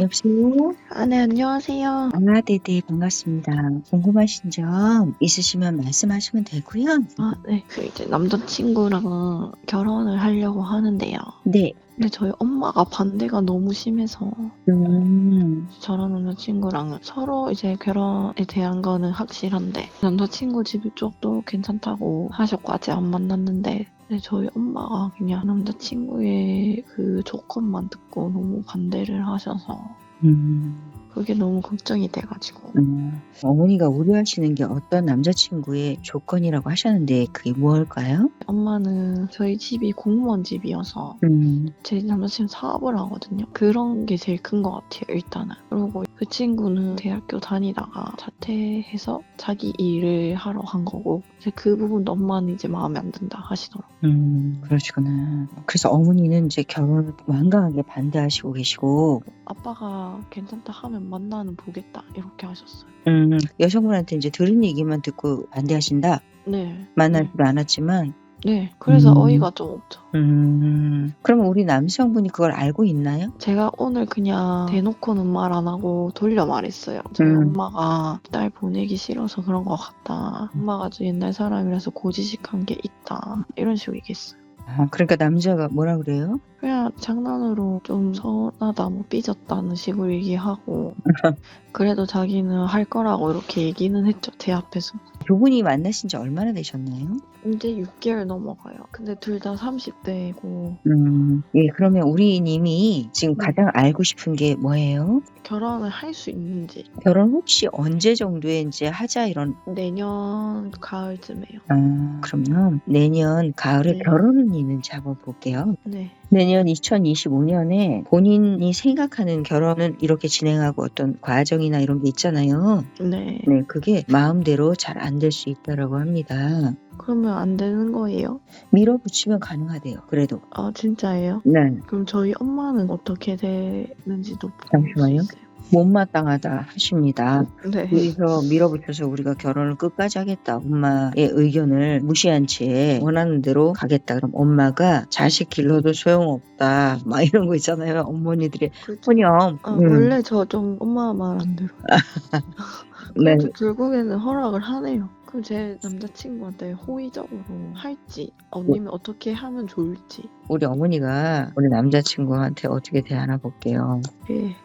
여보세요? 아, 네, 안녕하세요. 아, 네네, 반갑습니다. 궁금하신 점 있으시면 말씀하시면 되고요. 아, 네. 그 이제 남자친구랑 결혼을 하려고 하는데요. 네. 근데 저희 엄마가 반대가 너무 심해서 음, 저랑 남자친구랑은 서로 이제 결혼에 대한 거는 확실한데 남자친구 집 쪽도 괜찮다고 하셨고 아직 안 만났는데 근데 저희 엄마가 그냥 남자친구의 그 조건만 듣고 너무 반대를 하셔서. 음, 그게 너무 걱정이 돼가지고 음. 어머니가 우려하시는 게 어떤 남자친구의 조건이라고 하셨는데 그게 무엇일까요? 엄마는 저희 집이 공무원 집이어서 음, 제 남자친구 사업을 하거든요. 그런 게 제일 큰 것 같아요, 일단은. 그리고 그 친구는 대학교 다니다가 자퇴해서 자기 일을 하러 간 거고, 이제 그 부분도 엄마는 이제 마음에 안 든다 하시더라고요. 음, 그러시구나. 그래서 어머니는 이제 결혼을 완강하게 반대하시고 계시고, 아빠가 괜찮다 하면 만나는 보겠다, 이렇게 하셨어요. 음, 여성분한테 이제 들은 얘기만 듣고 반대하신다. 네. 만나지도 않았지만, 네. 그래서 음. 어이가 좀 없죠. 음, 그럼 우리 남성분이 그걸 알고 있나요? 제가 오늘 그냥 대놓고는 말 안 하고 돌려 말했어요. 저희 음. 엄마가 딸 보내기 싫어서 그런 것 같다. 엄마가 좀 옛날 사람이라서 고지식한 게 있다. 이런 식으로 얘기했어요. 아, 그러니까 남자가 뭐라 그래요? 그냥 장난으로 좀 서운하다, 뭐 삐졌다는 식으로 얘기하고 그래도 자기는 할 거라고 이렇게 얘기는 했죠. 제 앞에서. 두 분이 만나신 지 얼마나 되셨나요? 이제 6개월 넘어가요. 근데 둘 다 30대고 음, 예, 그러면 우리 님이 지금 네. 가장 알고 싶은 게 뭐예요? 결혼을 할 수 있는지 결혼 혹시 언제 정도에 이제 하자 이런, 내년 가을쯤에요. 아, 그러면 내년 가을에 네. 결혼은 있는지 한번 볼게요. 네. 내년 2025년에 본인이 생각하는 결혼은 이렇게 진행하고 어떤 과정이나 이런 게 있잖아요. 네. 네, 그게 마음대로 잘 안 될 수 있다라고 합니다. 그러면 안 되는 거예요? 밀어붙이면 가능하대요. 그래도. 아 진짜예요? 네. 그럼 저희 엄마는 어떻게 되는지도 잠시만요. 볼수 있어요? 못마땅하다 하십니다. 네. 여기서 밀어붙여서 우리가 결혼을 끝까지 하겠다. 엄마의 의견을 무시한 채 원하는 대로 가겠다. 그럼 엄마가 자식 길러도 소용없다. 막 이런 거 있잖아요. 어머니들의 그렇죠. 혼념. 아, 음, 원래 저 좀 엄마 말 안 들어. 네. 그래도 결국에는 허락을 하네요. 그럼 제 남자친구한테 호의적으로 할지, 아니면 어떻게 하면 좋을지. 우리 어머니가 우리 남자친구한테 어떻게 대하나 볼게요. 예.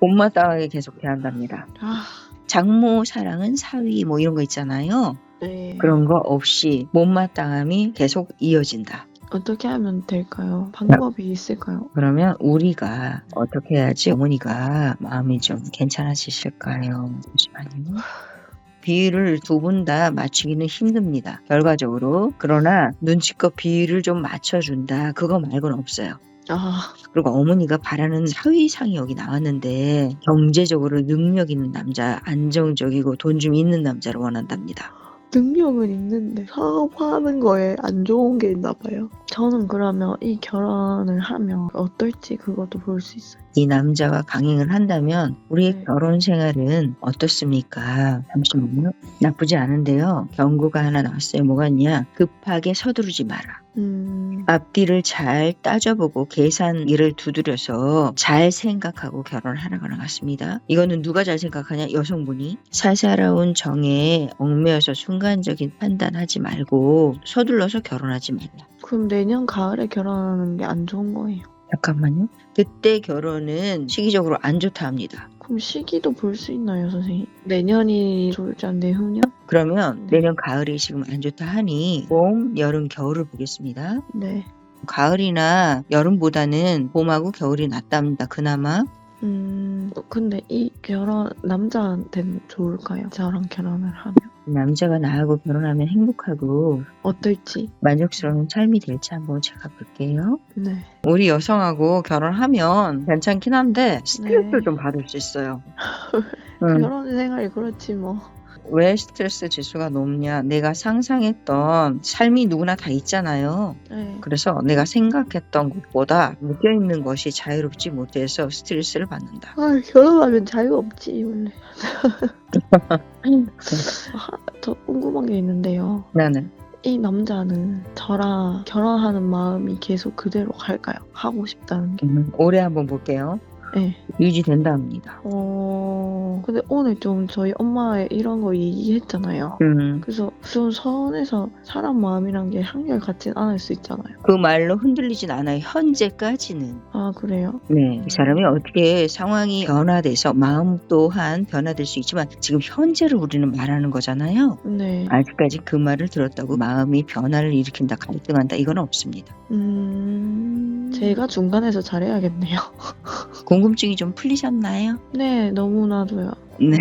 못마땅하게 계속 대한답니다. 아, 장모 사랑은 사위 뭐 이런 거 있잖아요. 네. 그런 거 없이 못마땅함이 계속 이어진다. 어떻게 하면 될까요? 방법이 있을까요? 그러면 우리가 어떻게 해야지 어머니가 마음이 좀 괜찮아지실까요? 잠시만요. 비율을 두분 다 맞추기는 힘듭니다. 결과적으로. 그러나 눈치껏 비율을 좀 맞춰준다. 그거 말고는 없어요. 아, 그리고 어머니가 바라는 사위 상이 여기 나왔는데 경제적으로 능력 있는 남자, 안정적이고 돈 좀 있는 남자를 원한답니다. 능력은 있는데 사업하는 거에 안 좋은 게 있나 봐요. 저는 그러면 이 결혼을 하면 어떨지 그것도 볼 수 있어요. 이 남자와 강행을 한다면 우리의 네. 결혼 생활은 어떻습니까? 잠시만요. 나쁘지 않은데요. 경고가 하나 나왔어요. 뭐가 있냐? 급하게 서두르지 마라. 음, 앞뒤를 잘 따져보고 계산기를 두드려서 잘 생각하고 결혼하는 거랑 같습니다. 이거는 누가 잘 생각하냐? 여성분이 사사로운 정에 얽매여서 순간적인 판단하지 말고 서둘러서 결혼하지 말라. 그럼 내년 가을에 결혼하는 게 안 좋은 거예요. 잠깐만요. 그때 결혼은 시기적으로 안 좋다 합니다. 그럼 시기도 볼 수 있나요, 선생님? 내년이 좋을지 안 내후년? 그러면 네. 내년 가을이 지금 안 좋다 하니 봄, 여름, 겨울을 보겠습니다. 네. 가을이나 여름보다는 봄하고 겨울이 낫답니다. 그나마 음, 근데 이 결혼 남자한테는 좋을까요? 저랑 결혼을 하면 남자가 나하고 결혼하면 행복하고 어떨지. 만족스러운 삶이 될지 한번 제가 볼게요. 네. 우리 여성하고 결혼하면 괜찮긴 한데 스트레스 네. 좀 받을 수 있어요. 음, 결혼 생활이 그렇지 뭐. 왜 스트레스 지수가 높냐? 내가 상상했던 삶이 누구나 다 있잖아요. 네. 그래서 내가 생각했던 것보다 묶여 있는 것이 자유롭지 못해서 스트레스를 받는다. 아, 결혼하면 자유 없지 원래. 아, 저 궁금한 게 있는데요. 나는 이 남자는 저랑 결혼하는 마음이 계속 그대로 갈까요? 하고 싶다는 게. 음, 올해 한번 볼게요. 네. 유지된다 합니다. 어, 근데 오늘 좀 저희 엄마의 이런 거 얘기했잖아요. 음, 그래서 좀 서운해서 사람 마음이란 게 한결 같진 않을 수 있잖아요. 그 말로 흔들리진 않아요. 현재까지는. 아, 그래요? 네, 이 사람이 어떻게 상황이 변화돼서 마음 또한 변화될 수 있지만 지금 현재를 우리는 말하는 거잖아요. 네. 아직까지 그 말을 들었다고 마음이 변화를 일으킨다, 갈등한다 이건 없습니다. 음, 제가 중간에서 잘해야겠네요. 궁금증이 좀 풀리셨나요? 네, 너무나도요. 네,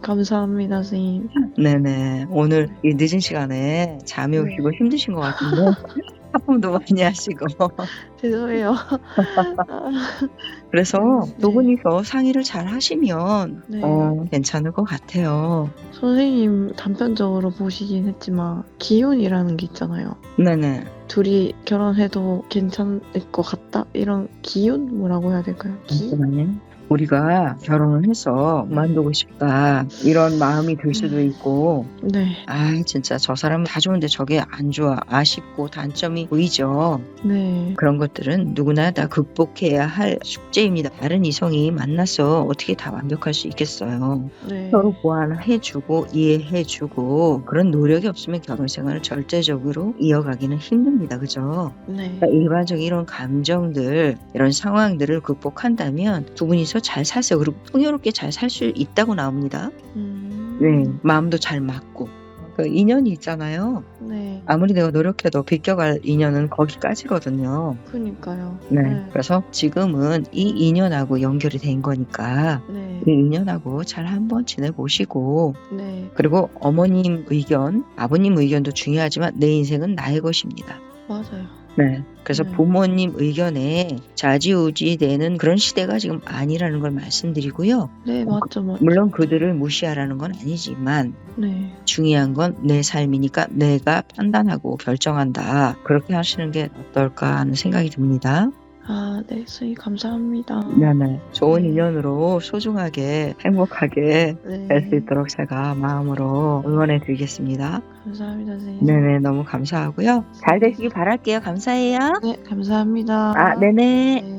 감사합니다, 선생님. 네네. 오늘 이 늦은 시간에 잠이 네. 오시고 힘드신 것 같은데 하품도 많이 하시고 죄송해요. 그래서 네. 두 분이서 상의를 잘 하시면 네. 어, 괜찮을 것 같아요. 선생님 단편적으로 보시긴 했지만 기운이라는 게 있잖아요. 네네. 둘이 결혼해도 괜찮을 것 같다? 이런 기운? 뭐라고 해야 될까요? 기? 잠깐만요. 우리가 결혼을 해서 그만두고 싶다. 이런 마음이 들 수도 있고. 네, 아 진짜 저 사람은 다 좋은데 저게 안 좋아. 아쉽고 단점이 보이죠? 네, 그런 것들은 누구나 다 극복해야 할 숙제입니다. 다른 이성이 만나서 어떻게 다 완벽할 수 있겠어요? 네. 서로 보완해주고 이해해주고 그런 노력이 없으면 결혼 생활을 절대적으로 이어가기는 힘듭니다. 그죠? 네. 그러니까 일반적인 이런 감정들, 이런 상황들을 극복한다면 두 분이서 잘 살세요. 그리고 풍요롭게 잘 살 수 있다고 나옵니다. 음, 네, 마음도 잘 맞고. 그 인연이 있잖아요. 네. 아무리 내가 노력해도 비껴갈 인연은 거기까지거든요. 그니까요. 네. 네. 그래서 지금은 이 인연하고 연결이 된 거니까 네. 이 인연하고 잘 한번 지내보시고 네. 그리고 어머님 의견, 아버님 의견도 중요하지만 내 인생은 나의 것입니다. 맞아요. 네. 그래서 네. 부모님 의견에 좌지우지 되는 그런 시대가 지금 아니라는 걸 말씀드리고요. 네, 맞죠, 맞죠. 물론 그들을 무시하라는 건 아니지만 네. 중요한 건 내 삶이니까 내가 판단하고 결정한다. 그렇게 하시는 게 어떨까 하는 생각이 듭니다. 아, 네, 선생님 감사합니다. 네네. 좋은 네. 인연으로 소중하게 행복하게 네. 될 수 있도록 제가 마음으로 응원해 드리겠습니다. 감사합니다, 선생님. 네네. 너무 감사하고요. 잘 되시기 바랄게요. 감사해요. 네, 감사합니다. 아, 네네. 네.